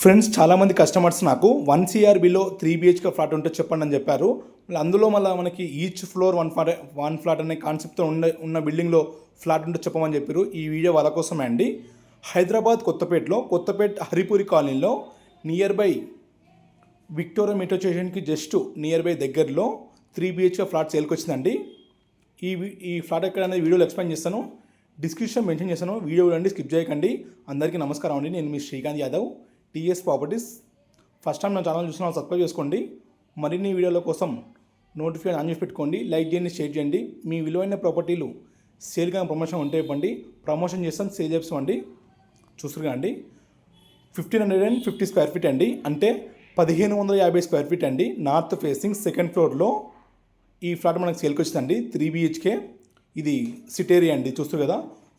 Friends చాలామంది customers నాకు one సిఆర్బిలో త్రీ బిహెచ్కే ఫ్లాట్ ఉంటే చెప్పండి అని చెప్పారు. అందులో మళ్ళీ మనకి each floor one flat one flat అనే కాన్సెప్ట్తో ఉన్న ఉన్న బిల్డింగ్లో ఫ్లాట్ ఉంటే చెప్పమని చెప్పారు. ఈ వీడియో వాళ్ళ కోసమే అండి. హైదరాబాద్ కొత్తపేటలో కొత్తపేట హరిపురి కాలనీలో నియర్ బై విక్టోరియా మెట్రో స్టేషన్కి జస్ట్ నియర్ బై దగ్గరలో త్రీ బిహెచ్కే ఫ్లాట్ సేల్కి వచ్చిందండి. ఈ ఈ ఫ్లాట్ ఎక్కడ అనేది వీడియోలో ఎక్స్ప్లెయిన్ చేస్తాను. డిస్క్రిప్షన్ మెన్షన్ చేస్తాను. వీడియో చూడండి స్కిప్ చేయకండి. అందరికీ నమస్కారం అండి. నేను మీ Srikanth Yadav. TS properties. First time నా ఛానల్ చూసిన వాళ్ళు సబ్స్క్రైబ్ చేసుకోండి. మరిన్ని వీడియోల కోసం నోటిఫికేషన్ ఆన్ చేసి పెట్టుకోండి. లైక్ చేయండి షేర్ చేయండి. మీ విలువైన ప్రాపర్టీలు సేల్ కానీ ప్రమోషన్ ఉంటే ఇవ్వండి. ప్రమోషన్ చేస్తాం సేల్ చేస్తామండి చూసారుగా అండి fifteen hundred and fifty square feet అండి. అంటే పదిహేను వందల యాభై స్క్వేర్ ఫీట్ అండి. నార్త్ ఫేసింగ్ సెకండ్ ఫ్లోర్లో ఈ ఫ్లాట్ మనకు సేల్కి వచ్చిందండి. త్రీ బిహెచ్కే ఇది సిట్ ఏరియా అండి. చూస్తారు కదా.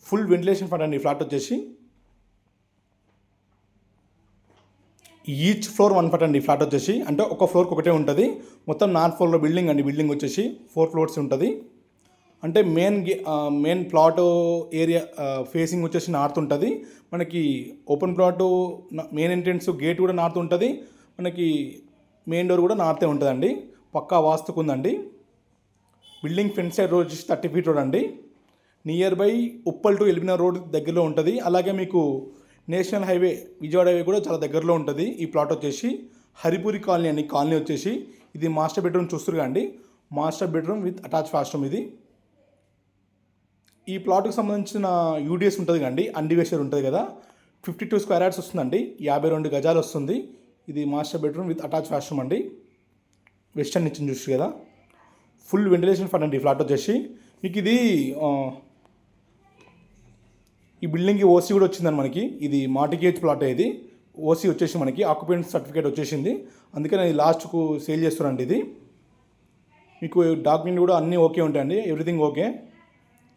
ఫుల్ వెంటిలేషన్ ఫ్లాట్ అండి. ఫ్లాట్ వచ్చేసి. ఈచ్ ఫ్లోర్ వన్ ఫ్లాట్ అండి ఫ్లాట్ వచ్చేసి. అంటే ఒక ఫ్లోర్కి ఒకటే ఉంటుంది. మొత్తం నార్త్ ఫ్లోర్లో బిల్డింగ్ అండి బిల్డింగ్ వచ్చేసి ఫోర్ ఫ్లోర్స్ ఉంటుంది. అంటే మెయిన్ గే- మెయిన్ ప్లాట్ ఏరియా ఫేసింగ్ వచ్చేసి నార్త్ ఉంటుంది. మనకి open plot main entrance gate కూడా నార్త్ ఉంటుంది. మనకి మెయిన్ డోర్ కూడా నార్తే ఉంటుందండి. పక్కా వాస్తుకు ఉందండి. బిల్డింగ్ ఫ్రంట్ సైడ్ రోడ్ వచ్చేసి థర్టీ ఫీట్ రోడ్ అండి. నియర్ బై ఉప్పల్ టు ఎల్బినా రోడ్ దగ్గరలో ఉంటుంది. అలాగే మీకు నేషనల్ హైవే విజయవాడ హైవే కూడా చాలా దగ్గరలో ఉంటుంది. ఈ ప్లాట్ వచ్చేసి హరిపురి కాలనీ అని కాలనీ వచ్చేసి ఇది మాస్టర్ బెడ్రూమ్ చూస్తురుగా అండి master bedroom with attach washroom ఇది. ఈ ప్లాట్కి సంబంధించిన యూడిఎస్ ఉంటుంది కండి అండివేషర్ ఉంటుంది కదా. ఫిఫ్టీ టూ స్క్వేర్ యార్డ్స్ వస్తుందండి. యాభై రెండు గజాలు వస్తుంది. ఇది master bedroom with attach washroom అండి. వెస్టర్న్ ఇచ్చిన చూసి కదా. ఫుల్ వెంటిలేషన్ ఫండ్ అండి ఈ ఫ్లాట్ వచ్చేసి. మీకు ఇది ఈ బిల్డింగ్కి ఓసీ కూడా వచ్చిందని మనకి. ఇది మార్టిగేజ్ ప్లాట్ ఇది. ఓసీ వచ్చేసి మనకి ఆక్యుపెంట్ సర్టిఫికేట్ వచ్చేసింది. అందుకని ఇది లాస్ట్కు సేల్ చేస్తున్నారండి ఇది. మీకు డాక్యుమెంట్ కూడా అన్నీ ఓకే ఉంటాయండి. Everything okay.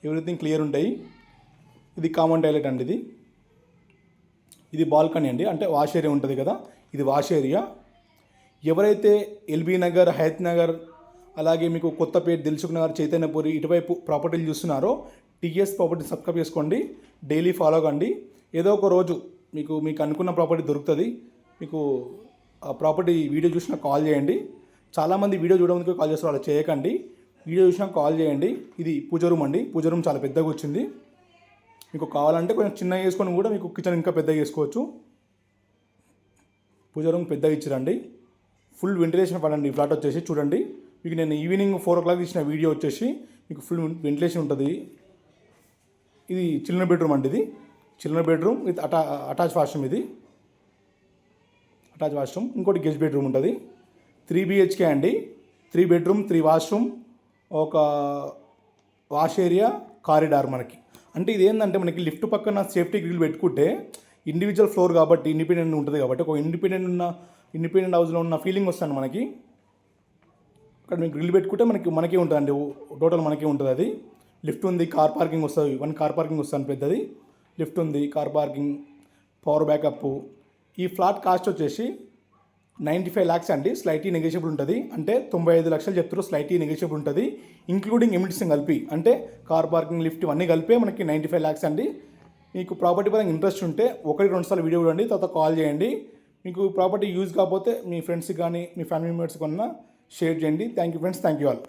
ఎవ్రీథింగ్ క్లియర్ ఉంటాయి. ఇది కామన్ టాయిలెట్ అండి ఇది. ఇది బాల్కనీ అండి. అంటే వాష్ ఏరియా ఉంటుంది కదా. ఇది వాష్ ఏరియా. ఎవరైతే ఎల్బీ నగర్ హయత్ నగర్ అలాగే మీకు కొత్తపేట దిల్సుఖ్ నగర్ చైతన్యపురి ఇటువైపు ప్రాపర్టీలు చూస్తున్నారో టీఎస్ ప్రాపర్టీ సబ్స్క్రైబ్ చేసుకోండి డైలీ ఫాలో కండి ఏదో ఒక రోజు మీకు మీకు అనుకున్న ప్రాపర్టీ దొరుకుతుంది మీకు ఆ ప్రాపర్టీ వీడియో చూసినా కాల్ చేయండి. చాలామంది వీడియో చూడడానికి కాల్ చేస్తారు అలా చేయకండి. వీడియో చూసినా కాల్ చేయండి. ఇది పూజ రూమ్ అండి పూజ రూమ్ చాలా పెద్దగా వచ్చింది. మీకు కావాలంటే కొంచెం చిన్నగా చేసుకొని కూడా మీకు కిచెన్ ఇంకా పెద్దగా చేసుకోవచ్చు. పూజ రూమ్ పెద్దగా ఇచ్చిరండి. ఫుల్ వెంటిలేషన్ పడండి ఫ్లాట్ వచ్చేసి చూడండి. మీకు నేను ఈవినింగ్ ఫోర్ ఓ క్లాక్ ఇచ్చిన వీడియో వచ్చేసి మీకు ఫుల్ వెంటిలేషన్ ఉంటుంది. ఇది చిల్డ్రన్ బెడ్రూమ్ అండి ఇది. చిల్డ్రన్ బెడ్రూమ్ విత్ అటా అటాచ్ వాష్రూమ్ ఇది. అటాచ్ వాష్రూమ్ ఇంకోటి గెస్ట్ బెడ్రూమ్ ఉంటుంది. త్రీ బిహెచ్కే అండి. త్రీ బెడ్రూమ్ త్రీ వాష్రూమ్ ఒక వాష్ ఏరియా కారిడార్ మనకి. అంటే ఇది ఏంటంటే మనకి లిఫ్ట్ పక్కన సేఫ్టీ గ్రిల్ పెట్టుకుంటే ఇండివిజువల్ ఫ్లోర్ కాబట్టి ఇండిపెండెంట్ ఉంటుంది కాబట్టి ఒక ఇండిపెండెంట్ ఉన్న ఇండిపెండెంట్ హౌస్లో ఉన్న ఫీలింగ్ వస్తుంది మనకి. అక్కడ మీకు గ్రిల్ పెట్టుకుంటే మనకి మనకే ఉంటుందండి. టోటల్ మనకే ఉంటుంది అది. లిఫ్ట్ ఉంది కార్ పార్కింగ్ వస్తుంది. వన్ కార్ పార్కింగ్ వస్తుంది పెద్దది. లిఫ్ట్ ఉంది కార్ పార్కింగ్ పవర్ బ్యాకప్. ఈ ఫ్లాట్ కాస్ట్ వచ్చేసి నైంటీ ఫైవ్ ల్యాక్స్ అండి. స్లైట్లీ నెగోషియబుల్ ఉంటుంది. అంటే తొంభై ఐదు లక్షలు చెప్తారు స్లైట్లీ నెగోషియబుల్ ఉంటుంది. ఇంక్లూడింగ్ ఎమిటిస్ కలిపి. అంటే కార్ పార్కింగ్ లిఫ్ట్ ఇవన్నీ కలిపే మనకి నైంటీ ఫైవ్ ల్యాక్స్ అండి. మీకు ప్రాపర్టీ పరంగా ఇంట్రెస్ట్ ఉంటే ఒకటి రెండు సార్లు వీడియో చూడండి తర్వాత కాల్ చేయండి. మీకు ప్రాపర్టీ యూజ్ కాకపోతే మీ ఫ్రెండ్స్కి కానీ మీ ఫ్యామిలీ మెంబర్స్ కన్నా షేర్ చేయండి. Thank you friends thank you all